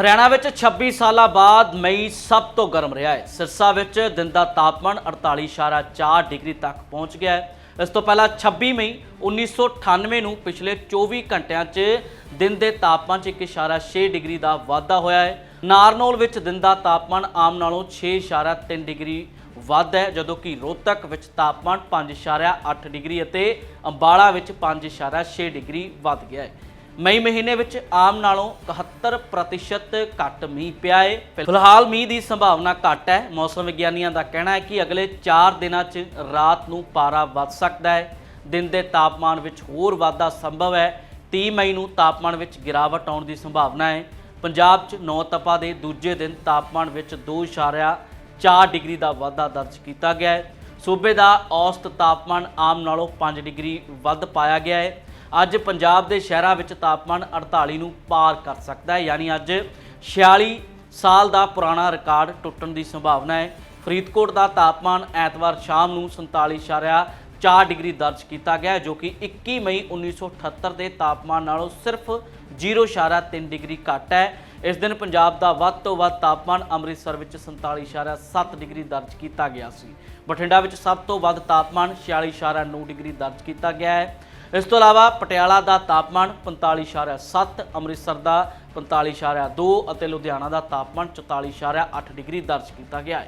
ਹਰਿਆਣਾ ਵਿੱਚ 26 ਸਾਲਾਂ ਬਾਅਦ ਮਈ ਸਭ ਤੋਂ ਗਰਮ ਰਿਹਾ ਹੈ। ਸਿਰਸਾ ਵਿੱਚ ਦਿਨ ਦਾ ਤਾਪਮਾਨ 48.4 ਡਿਗਰੀ ਤੱਕ ਪਹੁੰਚ ਗਿਆ ਹੈ। ਇਸ ਤੋਂ ਪਹਿਲਾਂ 26 ਮਈ 1998 ਨੂੰ ਪਿਛਲੇ 24 ਘੰਟਿਆਂ 'ਚ ਦਿਨ ਦੇ ਤਾਪਮਾਨ 'ਚ 1.6 ਡਿਗਰੀ ਦਾ ਵਾਧਾ ਹੋਇਆ ਹੈ। ਨਾਰਨੌਲ ਵਿੱਚ ਦਿਨ ਦਾ ਤਾਪਮਾਨ ਆਮ ਨਾਲੋਂ 6.3 ਡਿਗਰੀ ਵੱਧ ਹੈ, ਜਦੋਂ ਕਿ ਰੋਹਤਕ ਵਿੱਚ ਤਾਪਮਾਨ 5.8 ਡਿਗਰੀ ਅਤੇ ਅੰਬਾਲਾ ਵਿੱਚ 5.6 ਡਿਗਰੀ ਵੱਧ ਗਿਆ ਹੈ। ਮਈ ਮਹੀਨੇ ਵਿੱਚ ਆਮ ਨਾਲੋਂ 71% ਘੱਟ ਮੀਂਹ ਪਿਆ ਹੈ ਫਿਲਹਾਲ ਮੀਂਹ ਦੀ ਸੰਭਾਵਨਾ ਘੱਟ ਹੈ। ਮੌਸਮ ਵਿਗਿਆਨੀਆਂ ਦਾ ਕਹਿਣਾ ਹੈ ਕਿ ਅਗਲੇ 4 ਦਿਨਾਂ 'ਚ ਰਾਤ ਨੂੰ ਪਾਰਾ ਵੱਧ ਸਕਦਾ ਹੈ। ਦਿਨ ਦੇ ਤਾਪਮਾਨ ਵਿੱਚ ਹੋਰ ਵਾਧਾ ਸੰਭਵ ਹੈ। 30 ਮਈ ਨੂੰ ਤਾਪਮਾਨ ਵਿੱਚ ਗਿਰਾਵਟ ਆਉਣ ਦੀ ਸੰਭਾਵਨਾ ਹੈ। ਪੰਜਾਬ 'ਚ ਨੌ ਤਪਾ ਦੇ ਦੂਜੇ ਦਿਨ ਤਾਪਮਾਨ ਵਿੱਚ 2.4 ਡਿਗਰੀ ਦਾ ਵਾਧਾ ਦਰਜ ਕੀਤਾ ਗਿਆ ਹੈ। ਸੂਬੇ ਦਾ ਔਸਤ ਤਾਪਮਾਨ ਆਮ ਨਾਲੋਂ 5 ਡਿਗਰੀ ਵੱਧ ਪਾਇਆ ਗਿਆ ਹੈ। ਅੱਜ ਪੰਜਾਬ ਦੇ ਸ਼ਹਿਰਾਂ ਵਿੱਚ ਤਾਪਮਾਨ 48 ਨੂੰ ਪਾਰ ਕਰ ਸਕਦਾ ਹੈ। ਯਾਨੀ ਅੱਜ 46 ਸਾਲ ਦਾ ਪੁਰਾਣਾ ਰਿਕਾਰਡ ਟੁੱਟਣ ਦੀ ਸੰਭਾਵਨਾ ਹੈ। ਫਰੀਦਕੋਟ ਦਾ ਤਾਪਮਾਨ ਐਤਵਾਰ ਸ਼ਾਮ ਨੂੰ 47.4 ਡਿਗਰੀ ਦਰਜ ਕੀਤਾ ਗਿਆ ਜੋ ਕਿ 21 ਮਈ 1978 ਦੇ ਤਾਪਮਾਨ ਨਾਲੋਂ ਸਿਰਫ 0.3 ਡਿਗਰੀ ਘੱਟ ਹੈ। ਇਸ ਦਿਨ ਪੰਜਾਬ ਦਾ ਵੱਧ ਤੋਂ ਵੱਧ ਤਾਪਮਾਨ ਅੰਮ੍ਰਿਤਸਰ ਵਿੱਚ 47.7 ਡਿਗਰੀ ਦਰਜ ਕੀਤਾ ਗਿਆ ਸੀ। ਬਠਿੰਡਾ ਵਿੱਚ ਸਭ ਤੋਂ ਵੱਧ ਤਾਪਮਾਨ 46.9 ਡਿਗਰੀ ਦਰਜ ਕੀਤਾ ਗਿਆ ਹੈ। ਇਸ ਤੋਂ ਇਲਾਵਾ ਪਟਿਆਲਾ ਦਾ ਤਾਪਮਾਨ 45.7 ਅੰਮ੍ਰਿਤਸਰ ਦਾ 45.2 ਅਤੇ ਲੁਧਿਆਣਾ ਦਾ ਤਾਪਮਾਨ 44.8 ਡਿਗਰੀ ਦਰਜ ਕੀਤਾ ਗਿਆ ਹੈ।